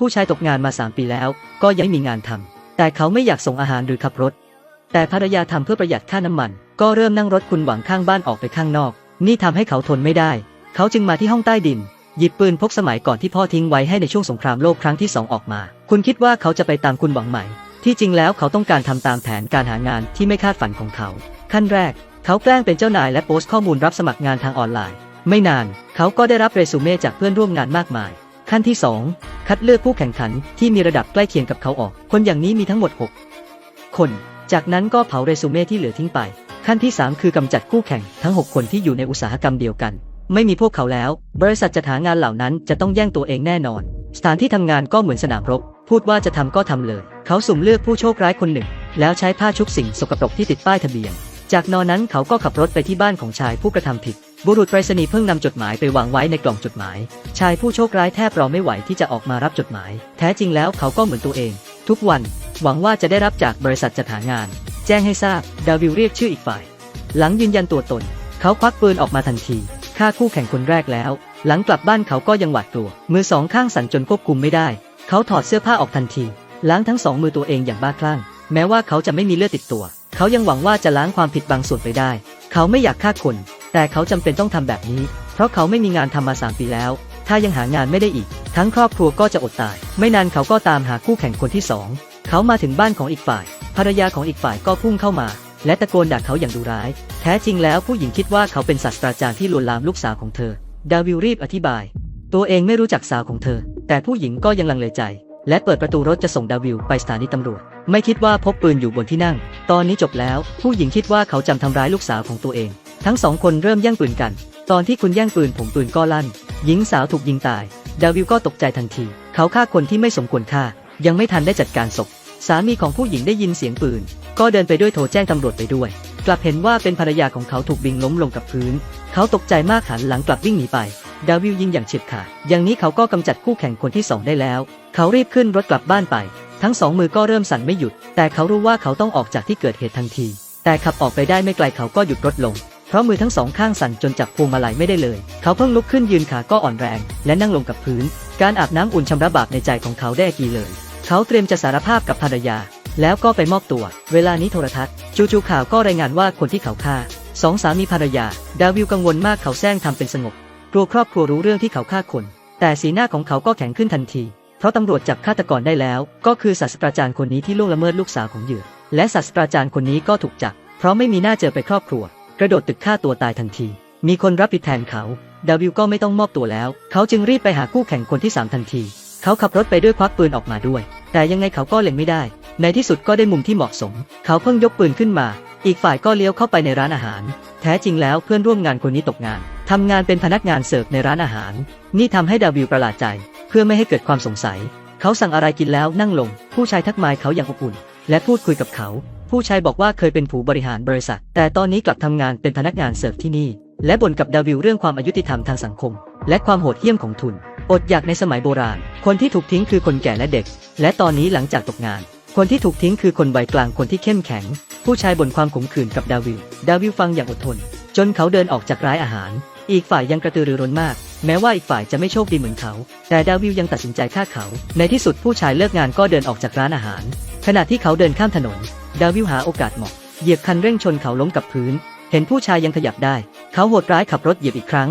ผู้ชายตกงานมา 3 ปีแล้ว ก็ยังไม่มีงานทำแต่เขาไม่อยากส่งอาหารหรือขับรถ แต่ภรรยาทำเพื่อประหยัดค่าน้ำมัน ก็เริ่มนั่งรถคุณหวังข้างบ้านออกไปข้างนอก นี่ทำให้เขาทนไม่ได้ เขาจึงมาที่ห้องใต้ดิน หยิบปืนพกสมัยก่อนที่พ่อทิ้งไว้ให้ในช่วงสงครามโลกครั้งที่สองออกมา คุณคิดว่าเขาจะไปตามคุณหวังไหม ที่จริงแล้วเขาต้องการทำตามแผนการหางานที่ไม่คาดฝันของเขา ขั้นแรก เขาแกล้งเป็นเจ้านายและโพสต์ข้อมูลรับสมัครงานทางออนไลน์ ไม่นาน เขาก็ได้รับเรซูเม่จากเพื่อนร่วมงานมากมาย ขั้นที่ 2 คัดเลือกผู้แข่งขันที่มีระดับใกล้เคียงกับเขาออก คนอย่างนี้มีทั้งหมด 6 คน จากนั้นก็เผาเรซูเม่ที่เหลือทิ้งไป ขั้นที่ 3 คือกำจัดคู่แข่งทั้ง 6 คนที่อยู่ในอุตสาหกรรมเดียวกัน ไม่มีพวกเขาแล้ว บริษัทจัดหางานเหล่านั้นจะต้องแย่งตัวเองแน่นอน สถานที่ทำงานก็เหมือนสนามรบ พูดว่าจะทำก็ทำเลย เขาสุ่มเลือกผู้โชคร้ายคนหนึ่ง แล้วใช้ผ้าชุบสิ่งสกปรกที่ติดป้ายทะเบียน จากนอนนั้นเขาก็ขับรถไปที่บ้านของชายผู้กระทำผิด บุรุษไปรษณีย์เพิ่งนำจดหมายไปวางไว้ในกล่องจดหมาย ชายผู้โชคร้ายแทบรอไม่ไหวที่จะออกมารับจดหมาย แท้จริงแล้วเขาก็เหมือนตัวเอง ทุกวัน หวังว่าจะได้รับจากบริษัทจัดหางาน แจ้งให้ทราบ ดาวิลเรียกชื่ออีกฝ่าย หลังยืนยันตัวตน เขาควักปืนออกมาทันทีฆ่าคู่แข่งคนแรกแล้ว หลังกลับบ้านเขาก็ยังหวาดกลัว มือสองข้างสั่นจนควบคุมไม่ได้ เขาถอดเสื้อผ้าออกทันทีล้างทั้งสองมือตัวเองอย่างบ้าคลั่ง แม้ว่าเขาจะไม่มีเลือดติดตัว เขายังหวังว่าจะล้างความผิดบางส่วนไปได้ เขาไม่อยากฆ่าคน แต่เขาจำเป็นต้องทำแบบนี้ เพราะเขาไม่มีงานทำมาสามปีแล้ว ถ้ายังหางานไม่ได้อีก ทั้งครอบครัวก็จะอดตาย ไม่นานเขาก็ตามหาคู่แข่งคนที่สองเขามาถึงบ้านของอีกฝ่าย ภรรยาของอีกฝ่ายก็พุ่งเข้ามา และตะโกนด่าเขาอย่างดุร้าย แท้จริงแล้วผู้หญิงคิดว่าเขาเป็นศาสตราจารย์ที่ลวนลามลูกสาวของเธอ ดาวิลรีบอธิบาย ตัวเองไม่รู้จักสาวของเธอ แต่ผู้หญิงก็ยังลังเลใจ และเปิดประตูรถจะส่งดาวิลไปสถานีตำรวจ ไม่คิดว่าพบปืนอยู่บนที่นั่ง ตอนนี้จบแล้ว ผู้หญิงคิดว่าเขาจำทำร้ายลูกสาวของตัวเอง ทั้งสองคนเริ่มแย่งปืนกัน ตอนที่คุณแย่งปืนผมปืนก็ลั่น หญิงสาวถูกยิงตาย ดาวิลก็ตกใจทันที เขาฆ่าคนที่ไม่สมควรฆ่า ยังไม่ทันได้จัดการศพ สามีของผู้หญิงได้ยินเสียงปืน ก็เดินไปด้วยโทรแจ้งตำรวจไปด้วย กลับเห็นว่าเป็นภรรยาของเขาถูกบิงล้มลงกับพื้น เขาตกใจมากหันหลังกลับวิ่งหนีไป ดาวิลยิงอย่างเฉียบขาด อย่างนี้เขาก็กำจัดคู่แข่งคนที่สองได้แล้ว เขารีบขึ้นรถกลับบ้านไป ทั้งสองมือก็เริ่มสั่นไม่หยุด แต่เขารู้ว่าเขาต้องออกจากที่เกิดเหตุทันที แต่ขับออกไปได้ไม่ไกลเขาก็หยุดรถลง เพราะมือทั้งสองข้างสั่นจนจับพวงมาลัยไม่ได้เลย เขาเพิ่งลุกขึ้นยืนขาก็อ่อนแรง และนั่งลงกับพื้น การอาบน้ำอุ่นชำระบาปในใจของเขาได้กีเลย เขาเตรียมจะสารภาพกับภรรยา แล้วก็ไปมอบตัว เวลานี้โทรทัศน์ จู่ๆข่าวก็รายงานว่าคนที่เขาฆ่าสองสามีภรรยา ดาวิลกังวลมากเขาแซงทำเป็นสงบกลัวครอบครัวรู้เรื่องที่เขาฆ่าคน แต่สีหน้าของเขาก็แข็งขึ้นทันที เพราะตำรวจจับฆาตกรได้แล้ว ก็คือศาสตราจารย์คนนี้ที่ล่วงละเมิดลูกสาวของเหยื่อ และศาสตราจารย์คนนี้ก็ถูกจับ เพราะไม่มีหน้าเจอไปครอบครัว กระโดดตึกฆ่าตัวตายทันที มีคนรับผิดแทนเขาดาวิลก็ไม่ต้องมอบตัวแล้ว เขาจึงรีบไปหาคู่แข่งคนที่สามทันที เขาขับรถไปด้วยควักปืนออกมาด้วย แต่ยังไงเขาก็เล็งไม่ได้ ในที่สุดก็ได้มุมที่เหมาะสม เขาเพิ่งยกปืนขึ้นมา อีกฝ่ายก็เลี้ยวเข้าไปในร้านอาหาร แท้จริงแล้วเพื่อนร่วมงานคนนี้ตกงานทำงานเป็นพนักงานเสิร์ฟในร้านอาหาร นี่ทำให้ดาวิลประหลาดใจ เพื่อไม่ให้เกิดความสงสัย เขาสั่งอะไรกินแล้วนั่งลง ผู้ชายทักมายเขาอย่างอบอุ่น และพูดคุยกับเขา ผู้ชายบอกว่าเคยเป็นผู้บริหารบริษัท แต่ตอนนี้กลับทำงานเป็นพนักงานเสิร์ฟที่นี่ และบ่นกับดาวิลเรื่องความอายุติธรรมทางสังคม และความโหดเหี้ยมของทุน อดอยากในสมัยโบราณ คนที่ถูกทิ้งคือคนแก่และเด็ก และตอนนี้หลังจากตกงาน คนที่ถูกทิ้งคือคนวัยกลางคนที่เข้มแข็ง ผู้ชายบ่นความขมขื่นกับดาวิล ดาวิลฟังอย่างอดทน จนเขาเดินออกจากร้านอาหาร อีกฝ่ายยังกระตือรือร้นมากแม้ว่าอีกฝ่ายจะไม่โชคดีเหมือนเขา แต่ดาวิลยังตัดสินใจฆ่าเขา ในที่สุดผู้ชายเลิกงานก็เดินออกจากร้านอาหาร ขณะที่เขาเดินข้ามถนน ดาวิลหาโอกาสเหมาะ เหยียบคันเร่งชนเขาล้มกับพื้น เห็นผู้ชายยังขยับได้ เขาโหดร้ายขับรถเหยียบอีกครั้ง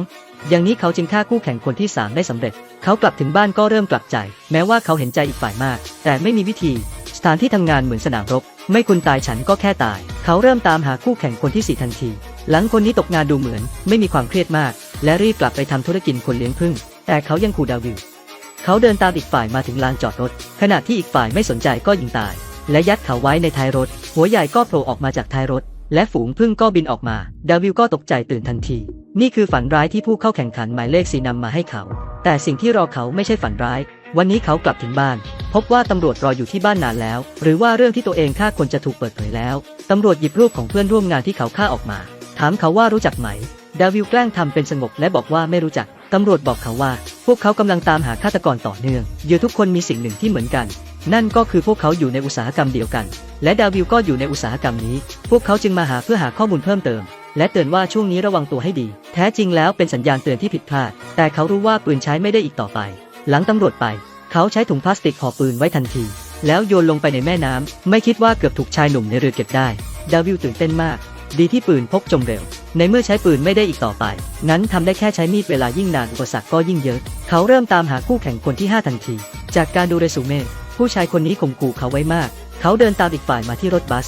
อย่างนี้เขาจึงฆ่าคู่แข่งคนที่สามได้สำเร็จ เขากลับถึงบ้านก็เริ่มกลับใจ แม้ว่าเขาเห็นใจอีกฝ่ายมาก แต่ไม่มีวิธี สถานที่ทำงานเหมือนสนามรบ ไม่คุณตายฉันก็แค่ตาย เขาเริ่มตามหาคู่แข่งคนที่สี่ทันที หลังคนนี้ตกงานดูเหมือน ไม่มีความเครียดมาก และรีบกลับไปทำธุรกิจคนเลี้ยงผึ้งแต่เขายังขู่ดาวิล เขาเดินตามอีกฝ่ายมาถึงลานจอดรถ ขณะที่อีกฝ่ายไม่สนใจก็ยิงตาย และยัดเขาไว้ในท้ายรถ หัวใหญ่ก็โผล่ออกมาจากท้ายรถ และฝูงพึ่งก็บินออกมา ดาวิลก็ตกใจตื่นทันที นี่คือฝันร้ายที่ผู้เข้าแข่งขันหมายเลขสีนำมาให้เขา แต่สิ่งที่รอเขาไม่ใช่ฝันร้าย วันนี้เขากลับถึงบ้าน พบว่าตำรวจรออยู่ที่บ้านนานแล้ว หรือว่าเรื่องที่ตัวเองฆ่าคนจะถูกเปิดเผยแล้วตำรวจหยิบรูปของเพื่อนร่วมงานที่เขาฆ่าออกมา ถามเขาว่ารู้จักไหม ดาวิลแกล้งทำเป็นสงบและบอกว่าไม่รู้จักตำรวจบอกเขาว่า วกเขากำลังตามหาฆาตกรต่อเนื่องเยือทุกคนมีสิ่งหนึ่งที่เหมือนกัน นั่นก็คือพวกเขาอยู่ในอุตสาหกรรมเดียวกัน และดาวิลก็อยู่ในอุตสาหกรรมนี้ พวกเขาจึงมาหาเพื่อหาข้อมูลเพิ่มเติม และเตือนว่าช่วงนี้ระวังตัวให้ดี แท้จริงแล้วเป็นสัญญาณเตือนที่ผิดพลาด แต่เขารู้ว่าปืนใช้ไม่ได้อีกต่อไป หลังตำรวจไป เขาใช้ถุงพลาสติกห่อปืนไว้ทันที แล้วโยนลงไปในแม่น้ำไม่คิดว่าเกือบถูกชายหนุ่มในเรือเก็บได้ ดาวิลตื่นเต้นมาก ดีที่ปืนพกจมเร็ว ในเมื่อใช้ปืนไม่ได้อีกต่อไปงั้นทำได้แค่ใช้มีดเวลายิ่งนานอุปสรรคก็ยิ่งเยอะ เขาเริ่มตามหาคู่แข่งคนที่ 5 ทันที จากการดูเรซูเม่ผู้ชายคนนี้ข่มขู่เขาไว้มาก เขาเดินตามอีกฝ่ายมาที่รถบัส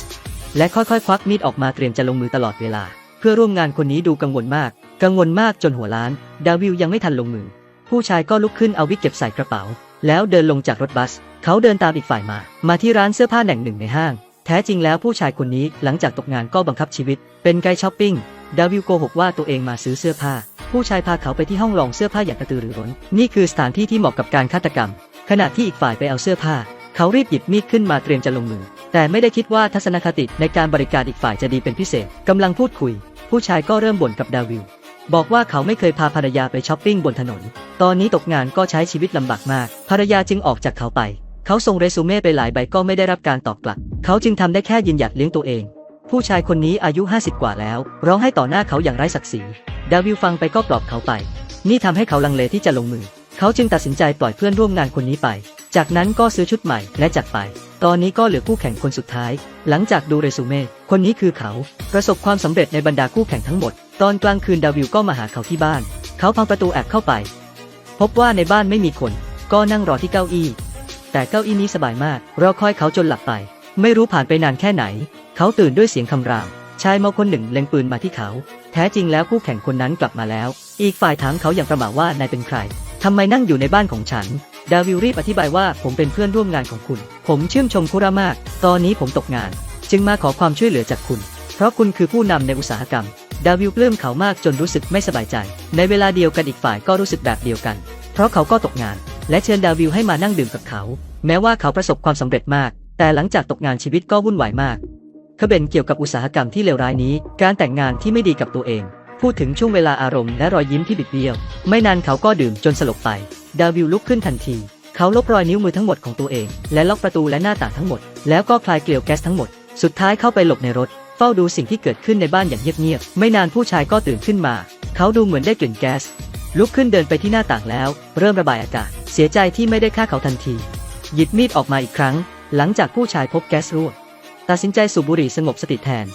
และค่อยๆ ควักมีดออกมาเตรียมจะลงมือตลอดเวลา เพื่อร่วมงานคนนี้ดูกังวลมาก กังวลมากจนหัวล้าน ดาวิลยังไม่ทันลงมือ ผู้ชายก็ลุกขึ้นเอาวิกเก็บใส่กระเป๋า แล้วเดินลงจากรถบัส เขาเดินตามอีกฝ่ายมา มาที่ร้านเสื้อผ้าแห่งหนึ่งในห้าง แท้จริงแล้วผู้ชายคนนี้หลังจากตกงานก็บังคับชีวิต เป็นไกด์ช้อปปิ้ง ดาวิลโกหกว่าตัวเองมาซื้อเสื้อผ้า ผู้ชายพาเขาไปที่ห้องลองเสื้อผ้าอย่างกระตือรือร้น นี่คือสถานที่ที่เหมาะกับการฆาตกรรม ขณะที่อีกฝ่ายไปเอาเสื้อผ้า เขารีบหยิบมีดขึ้นมาเตรียมจะลงมือ แต่ไม่ได้คิดว่าทัศนคติในการบริการอีกฝ่ายจะดีเป็นพิเศษกำลังพูดคุย ผู้ชายก็เริ่มบ่นกับดาวิลบอกว่าเขาไม่เคยพาภรรยาไปช้อปปิ้งบนถนน ตอนนี้ตกงานก็ใช้ชีวิตลำบากมาก ภรรยาจึงออกจากเขาไป เขาส่งเรซูเม่ไปหลายใบก็ไม่ได้รับการตอบกลับ เขาจึงทำได้แค่ยืนหยัดเลี้ยงตัวเอง ผู้ชายคนนี้อายุ 50 กว่าแล้ว ร้องให้ต่อหน้าเขาอย่างไร้ศักดิ์ศรีดาวิลฟังไปก็ปลอบเขาไป นี่ทำให้เขาลังเลที่จะลงมือ เขาจึงตัดสินใจปล่อยเพื่อนร่วมงานคนนี้ไป จากนั้นก็ซื้อชุดใหม่และจัดไป ตอนนี้ก็เหลือคู่แข่งคนสุดท้าย หลังจากดูเรซูเม่คนนี้คือเขา ประสบความสำเร็จในบรรดาคู่แข่งทั้งหมด ตอนกลางคืนดาวิลก็มาหาเขาที่บ้าน เขาพังประตูแอบเข้าไป พบว่าในบ้านไม่มีคน ก็นั่งรอที่เก้าอี้ แต่เก้าอี้นี้สบายมาก เรอคอยเขาจนหลับไป ไม่รู้ผ่านไปนานแค่ไหน เขาตื่นด้วยเสียงคำราม ชายเมาคนหนึ่งเล็งปืนมาที่เขา แท้จริงแล้วคู่แข่งคนนั้นกลับมาแล้ว อีกฝ่ายถามเขาอย่างประหม่าว่านายเป็นใครทำไมนั่งอยู่ในบ้านของฉัน ดาวิลรีบอธิบายว่าผมเป็นเพื่อนร่วมงานของคุณ ผมชื่นชมคุรามาก ตอนนี้ผมตกงาน จึงมาขอความช่วยเหลือจากคุณ เพราะคุณคือผู้นำในอุตสาหกรรม ดาวิลปลื้มเขามากจนรู้สึกไม่สบายใจ ในเวลาเดียวกันอีกฝ่ายก็รู้สึกแบบเดียวกัน เพราะเขาก็ตกงาน และเชิญดาวิลให้มานั่งดื่มกับเขา แม้ว่าเขาประสบความสำเร็จมาก แต่หลังจากตกงานชีวิตก็วุ่นวายมากเขาเบนเกี่ยวกับอุตสาหกรรมที่เลวร้ายนี้ การแต่งงานที่ไม่ดีกับตัวเอง พูดถึงช่วงเวลาอารมณ์และรอยยิ้มที่บิดเบี้ยว ไม่นานเขาก็ดื่มจนสลบไป ดาวิลลุกขึ้นทันที เขาลบรอยนิ้วมือทั้งหมดของตัวเอง และล็อกประตูและหน้าต่างทั้งหมด แล้วก็คลายเกลียวแก๊สทั้งหมด สุดท้ายเข้าไปหลบในรถ เฝ้าดูสิ่งที่เกิดขึ้นในบ้านอย่างเงียบๆ ไม่นานผู้ชายก็ตื่นขึ้นมา เขาดูเหมือนได้กลิ่นแก๊ส ลุกขึ้นเดินไปที่หน้าต่างแล้ว เริ่มระบายอากาศ เสียใจที่ไม่ได้ฆ่าเขาทันที หยิบมีดออกมาอีกครั้ง หลังจากผู้ชายพบแก๊สรั่ว ตัดสินใจสูบบุหรี่สงบสติแทน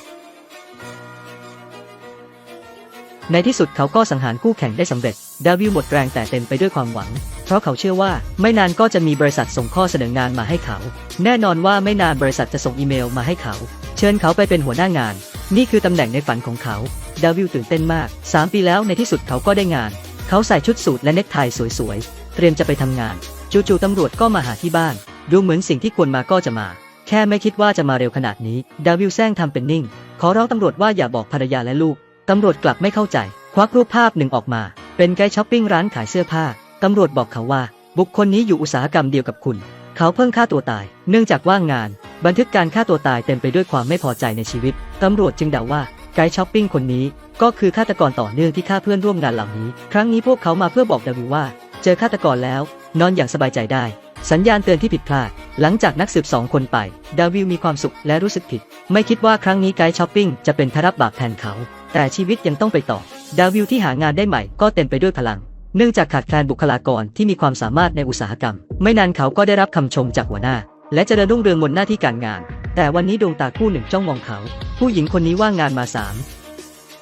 ในที่สุดเขาก็สังหารคู่แข่งได้สำเร็จ ดาวิลหมดแรงแต่เต็มไปด้วยความหวัง เพราะเขาเชื่อว่าไม่นานก็จะมีบริษัทส่งข้อเสนองานมาให้เขา แน่นอนว่าไม่นานบริษัทจะส่งอีเมลมาให้เขา เชิญเขาไปเป็นหัวหน้างาน นี่คือตำแหน่งในฝันของเขา ดาวิลตื่นเต้นมาก 3 ปีแล้วในที่สุดเขาก็ได้งาน เขาใส่ชุดสูทและเน็คไทสวยๆ เตรียมจะไปทำงาน จู่ๆตำรวจก็มาหาที่บ้าน ดูเหมือนสิ่งที่ควรมาก็จะมา แค่ไม่คิดว่าจะมาเร็วขนาดนี้ ดาวิลแซงทำเป็นนิ่ง ขอร้องตำรวจว่าอย่าบอกภรรยาและลูก ตำรวจกลับไม่เข้าใจ ควักรูปภาพหนึ่งออกมา เป็นไกด์ช้อปปิ้งร้านขายเสื้อผ้า ตำรวจบอกเขาว่า บุคคลนี้อยู่อุตสาหกรรมเดียวกับคุณ เขาเพิ่งฆ่าตัวตาย เนื่องจากว่างงาน บันทึกการฆ่าตัวตายเต็มไปด้วยความไม่พอใจในชีวิต ตำรวจจึงเดาว่าไกด์ช้อปปิ้งคนนี้ก็คือฆาตกรต่อเนื่องที่ฆ่าเพื่อนร่วมงานเหล่านี้ ครั้งนี้พวกเขามาเพื่อบอกดาวิลว่า เจอฆาตกรแล้ว นอนอย่างสบายใจได้ สัญญาณเตือนที่ผิดพลาด หลังจากนักสืบสองคนไป ดาวิลมีความสุขและรู้สึกผิด ไม่คิดว่าครั้งนี้ไกด์ช้อปปิ้งจะเป็นพรับบาปแทนเขา แต่ชีวิตยังต้องไปต่อ ดาวิลที่หางานได้ใหม่ก็เต็มไปด้วยพลัง เนื่องจากขาดแคลนบุคลากรที่มีความสามารถในอุตสาหกรรม ไม่นานเขาก็ได้รับคำชมจากหัวหน้า และจะเจริญรุ่งเรืองบนหน้าที่การงาน แต่วันนี้ดวงตาคู่หนึ่งจ้องมองเขา ผู้หญิงคนนี้ว่างงานมาสาม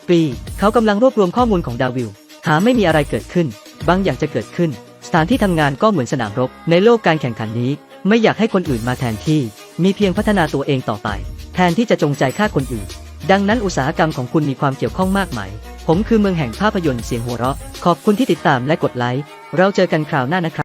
ปี เขากำลังรวบรวมข้อมูลของดาวิลหาไม่มีอะไรเกิดขึ้น บางอย่างจะเกิดขึ้น สถานที่ทำงานก็เหมือนสนามรบ ในโลกการแข่งขันนี้ ไม่อยากให้คนอื่นมาแทนที่ มีเพียงพัฒนาตัวเองต่อไป แทนที่จะจงใจฆ่าคนอื่น ดังนั้นอุตสาหกรรมของคุณมีความเกี่ยวข้องมากไหมาย ผมคือเมืองแห่งภาพยนตร์เสียงหัวเราะ ขอบคุณที่ติดตามและกดไลค์ เราเจอกันคราวหน้านะครับ